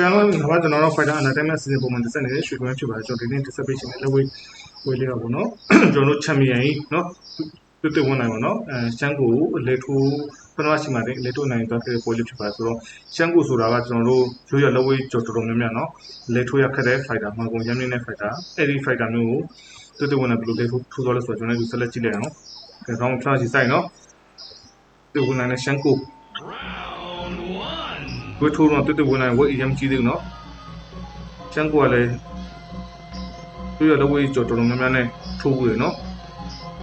ကျွန်တော်တို့ကကျွန်တော်တို့ fighter entertainment စီစဉ်ပုံမှန်တက်ဆက်နေတဲ့ရွှေကွန်းဖြစ်ပါတယ်ကျွန်တော်ဒီနေ့ dissertation နဲ့လက်ဝဲဝေးလေးတော့ပေါ့နော်ကျွန်တော်တို့ champion ကြီးနော်တူတူဝင်နိုင်ပါတော့အဲရှမ်းကိုလေထိုးပထမရှိမှတဲ့လေထိုးနိုင်သွားတဲ့ပေါ်လို့ဖြစ်ပါတယ်ဆိုတော့ရှမ်းကိုဆိုတာကကျွန်တော်တို့ရိုးရလက်ဝဲကြော်တော်တော်များများနော်လေထိုးရခက်တဲ့ fighter မှာကုန်ရမ်းနေတဲ့ fighter အဲ့ဒီ fighter မျိုးကိုတူတူဝင်နိုင်ဘယ်လိုလေထိုးထိုးသွားလဲဆိုတော့ကျွန်တော်တို့ဆက်လက်ကြည့်လိုက်အောင်ကျွန်တော်ဖျားစီဆိုင်နော်တူဝင်နိုင်တဲ့ရှမ်းကို ဝတ်ထိုးတော့တက်တက်ဝင်နိုင်ဝတ်အရင်ကြီးသေးဘူးနော်ချန်ကိုကလည်းသူရလက်ဝဲကြော်တော်တော်များများနဲ့ထိုးဘူးရနော်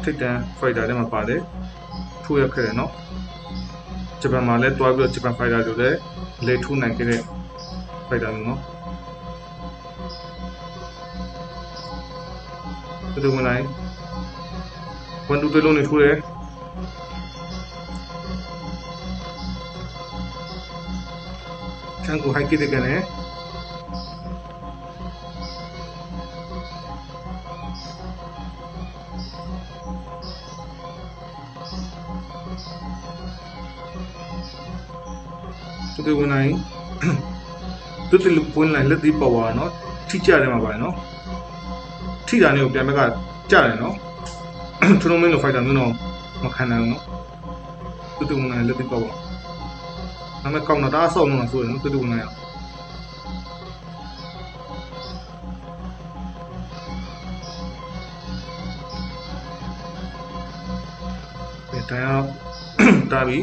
ထိတ်တန်ဖိုက်တာထဲမှာပါတယ်ထိုးရခဲ့တယ်နော်ဂျပန်မှာလည်းတွားပြီးတော့ဂျပန်ဖိုက်တာတွေလည်းလေထိုးနိုင်ခဲ့တဲ့ဖိုက်တာမျိုးနော်တက်တက်ဝင်နိုင်ဝန်တူတလုံးနေထိုးတယ် ချန်ကိုဟိုက်ကိတဲ့ကနေတူတူဝင်နိုင်တူတူဝင်နိုင်လက်ဒီပါဝါနော်ထိကြတယ်မှာပါနော်ထိတာနေကိုပြန်ဘက်ကကြတယ်နော်ထူနိုမင်းလိုဖိုက်တာမျိုးတော့မခံနိုင်ဘူးနော်တူတူဝင်နိုင်လက်ဒီပါဝါ ဒါပေမဲ့ကောင်းတော့ဒါအဆောက်မှာဆိုရင်တူတူဝင်နိုင်အောင်ဒီတရားတာပြီ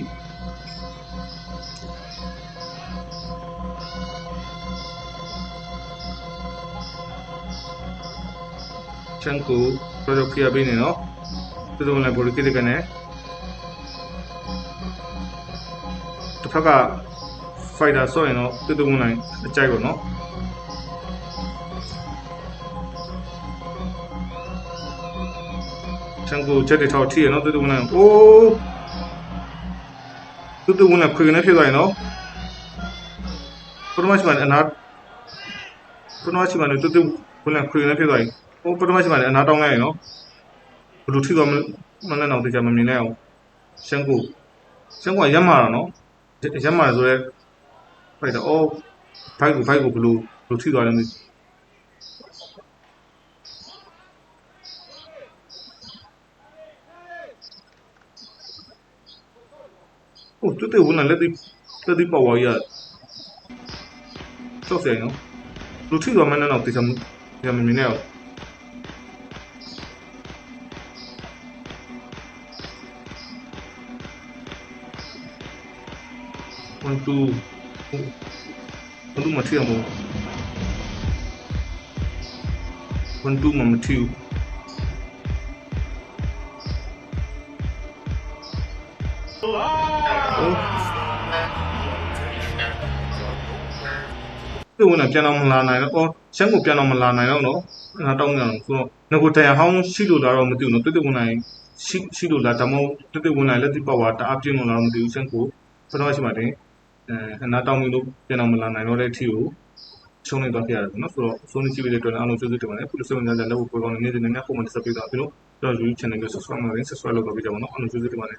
ချန်ကိုတော်တော်ခရပေးနေနော်သူတို့လည်းဘောလကိတကနေ တစ်ဖက်က fighter ဆော့ရင်တော့သူတို့ဝင်နိုင်အကြိုက်ပေါ့နော်ချန်ကိုချက်တွေထောက်ထိရနော်သူတို့ဝင်နိုင်အိုးသူတို့ဝင်နိုင်ခွေကနေဖြစ်သွားရင်နော်ပထမရှိမှအနာပထမရှိမှလည်းသူတို့ဝင်နိုင်ခွေကနေဖြစ်သွားရင်ဟိုပထမရှိမှလည်းအနာတောင်းလိုက်ရနော်ဘယ်လိုထိသွားမလဲတော့တရားမမြင်နိုင်အောင်ရှမ်းကိုရှမ်းကိုရက်မာတော့နော် ရက်မာဆိုရဲဖိုက်တော့အော်ဘိုက်ကိုဘိုက်ကိုဘယ်လိုဘယ်လိုထိသွားလဲမသိဟိုတူတူဝင်လာလက်ဒီလက်ဒီပေါ်ဝါရဆော့ဆယ်နော်လူထိသွားမလဲတော့တရားတရားမမြင်နိုင်အောင် one two one two မထီအောင် one two မမထီဘူးဒီဝင်ပြန်တော့မလာနိုင်တော့အော်ရှမ်းကိုပြန်တော့မလာနိုင်တော့နော်ငါတောင်းနေအောင်ဆိုတော့ငကိုတန်ဟောင်းရှိလို့လာတော့မသိဘူးနော်တွတ်တွတ်ဝင်နိုင်ရှိရှိလို့လာဒါမှမဟုတ်တွတ်တွတ်ဝင်နိုင်လက်တိပတ်ဝါတအားပြင်းလို့လာတော့မသိဘူးရှမ်းကိုပထမရှိမှတင် အဲအနာတောင်းပြီးလို့ပြန်အောင်မလာနိုင်တော့တဲ့အထီကိုရှုံးနေတော့ခဲ့ရတယ်ပေါ့နော်ဆိုတော့ဆုံးနေကြည့်ပြီးတဲ့အတွက်အားလုံးကျေးဇူးတင်ပါတယ်ခုလိုဆုံးနေတာလည်းဘယ်လိုပေါ်ကောင်းနေနေနေပုံမှန်တက်ပေးတာပြီးတော့ကျွန်တော် YouTube channel ကို subscribe လုပ်ရင် subscribe လုပ်ပါကြပါဦးနော်အားလုံးကျေးဇူးတင်ပါတယ်